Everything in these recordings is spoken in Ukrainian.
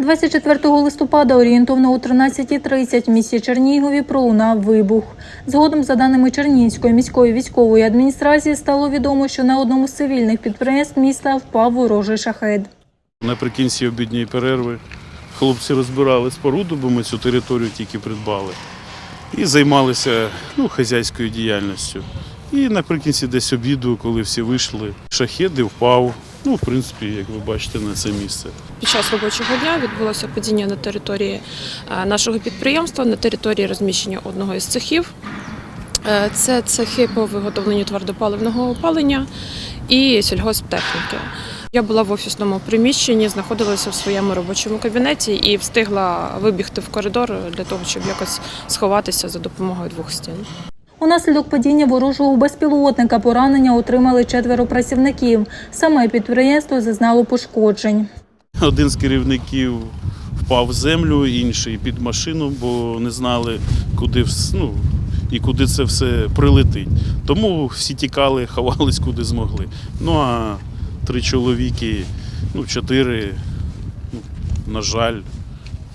24 листопада орієнтовно о 13.30 в місті Чернігові пролунав вибух. Згодом, за даними Чернігівської міської військової адміністрації, стало відомо, що на одному з цивільних підприємств міста впав ворожий шахет. Наприкінці обідньої перерви хлопці розбирали споруду, бо ми цю територію тільки придбали. І займалися ну, хазяйською діяльністю. І наприкінці десь обіду, коли всі вийшли, шахет і впав. Ну, в принципі, як ви бачите, на це місце. Під час робочого дня відбулося падіння на території е, нашого підприємства, на території розміщення одного із цехів. Е, Це цехи по виготовленню твердопаливного опалення і сільгосптехніки. Я була в офісному приміщенні, знаходилася в своєму робочому кабінеті і встигла вибігти в коридор для того, щоб якось сховатися за допомогою двох стін. Унаслідок падіння ворожого безпілотника поранення отримали четверо працівників. Саме підприємство зазнало пошкоджень. Один з керівників впав в землю, інший під машину, бо не знали, куди ну, і куди це все прилетить. Тому всі тікали, ховались куди змогли. Ну а три чоловіки, ну чотири, ну, на жаль,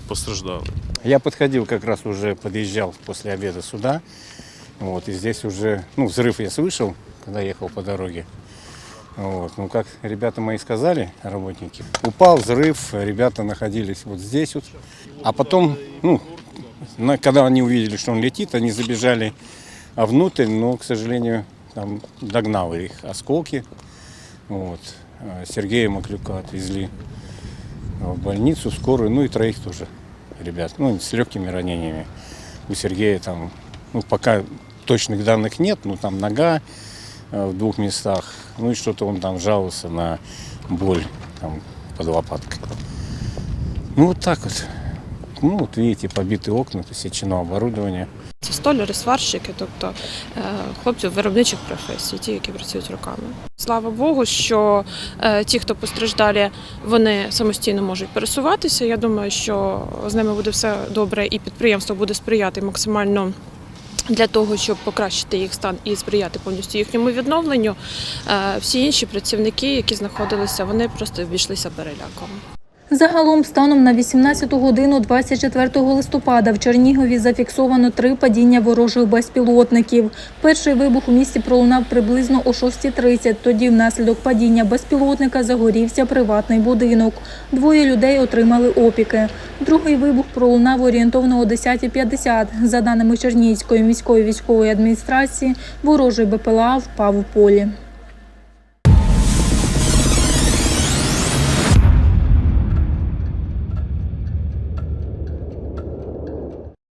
постраждали. Я подходил как раз уже, подъезжал после обеда сюда. Вот, и здесь уже, ну, взрыв я слышал, когда ехал по дороге. Вот, ну, как ребята мои сказали, работники, упал взрыв, ребята находились вот здесь вот. А потом, ну, на- когда они увидели, что он летит, они забежали а, внутрь, но, к сожалению, там догнал их осколки. Вот. А Сергея Маклюка отвезли в больницу, скорую, ну и троих тоже ребят, ну, с легкими ранениями. У Сергея там, ну, пока точных данных нет, ну, там нога э, в двух местах, ну, и что-то он там жаловался на боль там под лопаткой. Ну, вот так вот. Ну, вот видите, побитые окна, посечено оборудование. Це столяри, сварщики, тобто е, хлопці виробничих професій, ті, які працюють руками. Слава Богу, що е, ті, хто постраждалі, вони самостійно можуть пересуватися. Я думаю, що з ними буде все добре, і підприємство буде сприяти максимально. Для того щоб покращити їх стан і сприяти повністю їхньому відновленню, Е, всі інші працівники, які знаходилися, вони просто обійшлися переляком. Загалом, станом на 18 годину 24 листопада в Чернігові зафіксовано три падіння ворожих безпілотників. Перший вибух у місті пролунав приблизно о 6.30. Тоді внаслідок падіння безпілотника загорівся приватний будинок. Двоє людей отримали опіки. Другий вибух пролунав орієнтовно о 10.50. За даними Чернігівської міської військової адміністрації, ворожий БПЛА впав у полі.